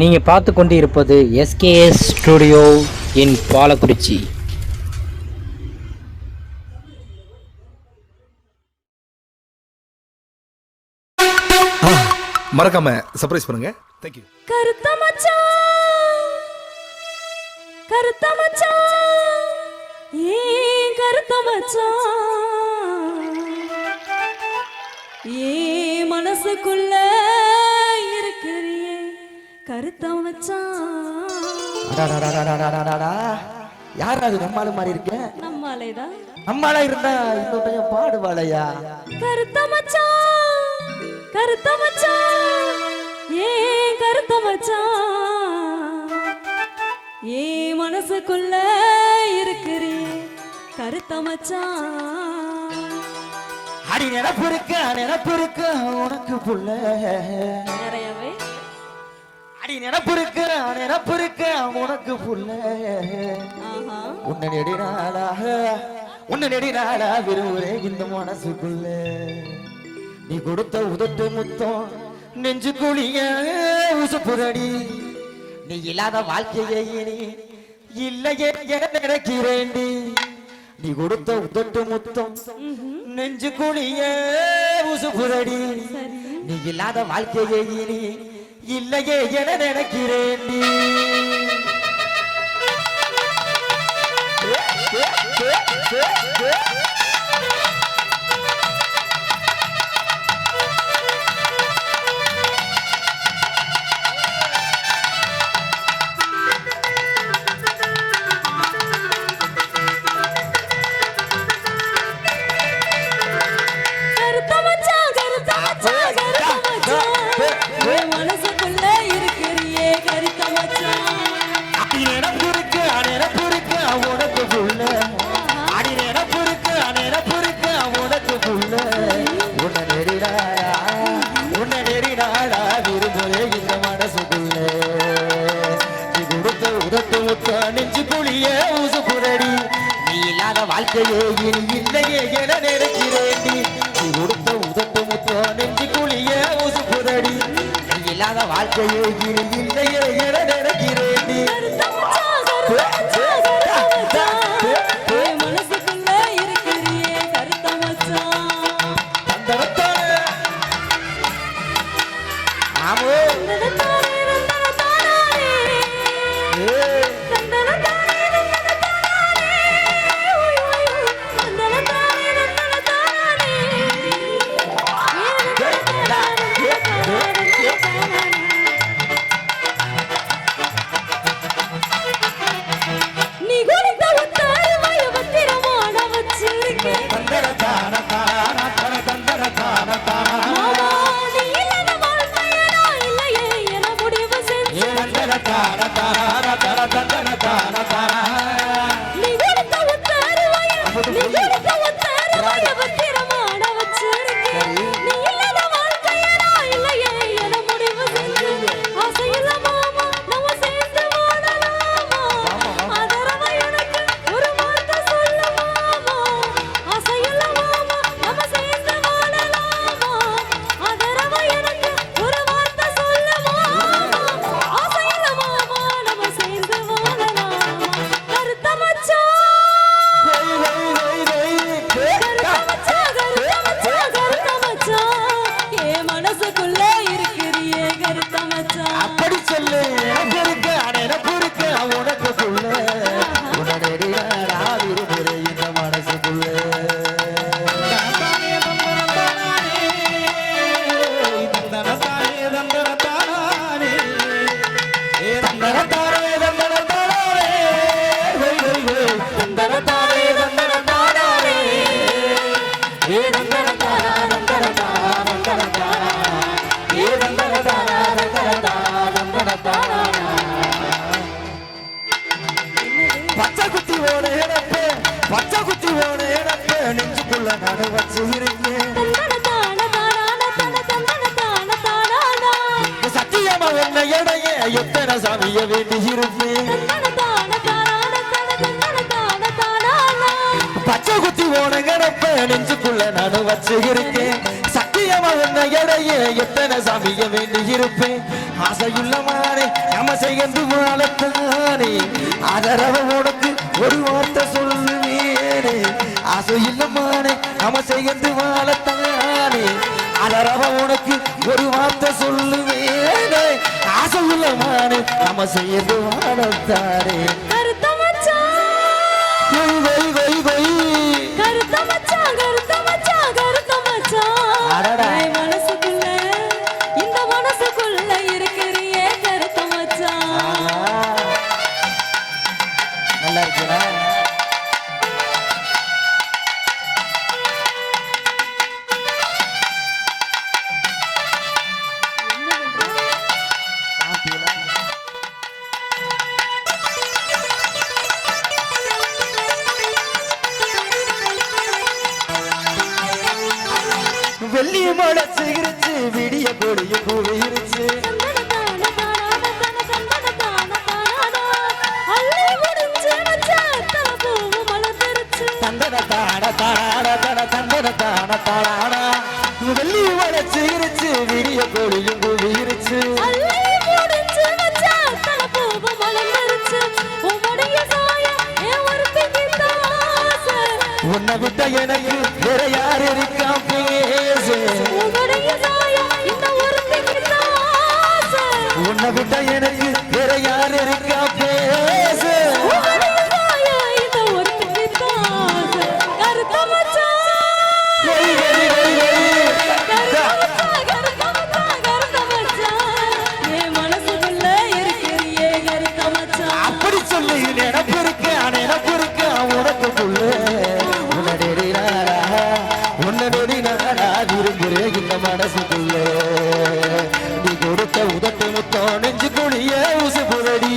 நீங்கள் பார்த்து கொண்டு இருப்பது எஸ்கேஎஸ் ஸ்டுடியோ இன் பாலக்குறிச்சி. மறக்காம சர்ப்ரைஸ் பண்ணுங்க. தேங்க்யூ கருத்த மச்சான். கருத்த மச்சான். ஏன் கருத்த மச்சான். ஏன் மனசுக்குள்ள கருத்தம் வச்சான் இருக்க? நம்மாலேதான் நம்மால இருந்தா இன்னொரு பாடுவாளையா? கருத்த மச்சான் கருத்த மச்சான் ஏ கருத்த மச்சான் ஏ மனசுக்குள்ள இருக்கிறீ கருத்த மச்சான் அடி நினப்பு இருக்க நினப்பு இருக்க உனக்கு புள்ள. நினப்பு இருக்க நினப்பு இருக்க உனக்கு புள்ள உன்னை நெடி நாளாக உன்னை நெடி நாளா விரும்புறே இந்த மனசுக்குள்ள. நீ கொடுத்த உதட்டு முத்தம் நெஞ்சு குழிய உசுப்புரடி. நீ இல்லாத வாழ்க்கையை இனி இல்லையே என நினைக்கிறேண்டி நீ கொடுத்த உதட்டு முத்தம் நெஞ்சு குழிய உசுப்புரடி. நீ இல்லாத வாழ்க்கையை இனி இல்லையே என நினைக்கிறேன் Hey, hey, hey, hey, hey, hey, நாடா நெறிடாடா விரும்புறே இந்த மனசுக்குள்ளே. நீ கொடுத்த உதட்டு முத்த நெஞ்சு குழிய ஊசு புரடி. நீ இல்லாத வாழ்க்கையே இனி இல்லையே என நினைக்கிறேண்டி நீ. கொடுத்த உதட்டு முத்த நெஞ்சு குழிய ஊசு புரடி. நீ இல்லாத வாழ்க்கையே இனி இல்லையே என நினைக்கிறேண்டி 阿门。மனசுக்குள்ள இருக்கிறியே கருத்த அப்படி சொல்லு எனக்கு இருக்கு. பச்சை குச்சி வேணும் எனக்கு நெஞ்சுக்குள்ள நடு வச்சு இருக்கேன் சத்தியமா என்ன எடைய எத்தனை சாமிய வேண்டி இருப்பேன் பச்சை குத்தி போன கிடப்ப நெஞ்சுக்குள்ள நடு வச்சு இருக்கேன் சத்தியமா என்ன எடைய எத்தனை சாமிய வேண்டி இருப்பேன் ஆசையுள்ள மாறே நம்ம செய்யந்து வாழத்தானே. அதரவ உனக்கு ஒரு வார்த்தை சொல்லு. சொல்லுவேனே ஆசை மானே நம்ம செய்யந்து வாழத்தானே. அதரவ உனக்கு ஒரு வார்த்தை சொல்லுவேனே. ஆசையுள்ள மானே நம்ம செய்யந்து வாழத்தானே. வெள்ளி மழை சிகிரிச்சு விடிய கொடியும் குவியிருச்சு தந்தன தான தான தந்தன தான தான அள்ளி தந்தன தான தான தன தந்தன தான தான வெள்ளி மழை சிகிரிச்சு விடிய உன்னடி நாடா விரும்புறேன் இந்த மனசுக்குள்ளே. நீ கொடுத்த உதட்டு முத்தம் நெஞ்சு குழிய உசு புதடி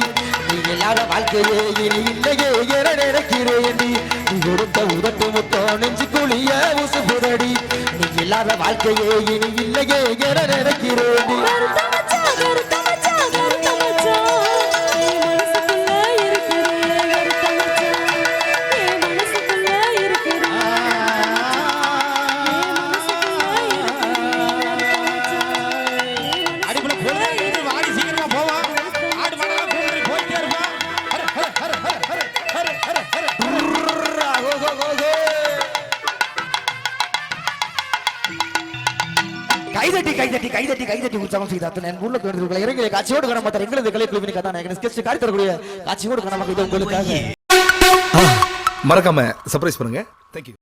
நீ இல்லாத வாழ்க்கையே இனி இல்லையே என நினைக்கிறேன் நீ நீ கொடுத்த உதட்டு முத்தம் நெஞ்சு குழிய உசு புதடி நீ இல்லாத வாழ்க்கையே இனி இல்லையே என நினைக்கிறேன் நீ கைதட்டி கைதட்டி கைதட்டி கைதட்டி உற்சாகம் செய்த என் ஊர்ல தோன்றுகளை இறங்கிய காட்சியோடு காண மாட்டார் எங்களது கலை குழுவின் கதாநாயகன் ஸ்கெட்ச் காடி தரக்கூடிய காட்சியோடு காண மக்கள் உங்களுக்காக. மறக்காம சர்ப்ரைஸ் பண்ணுங்க. தேங்க்யூ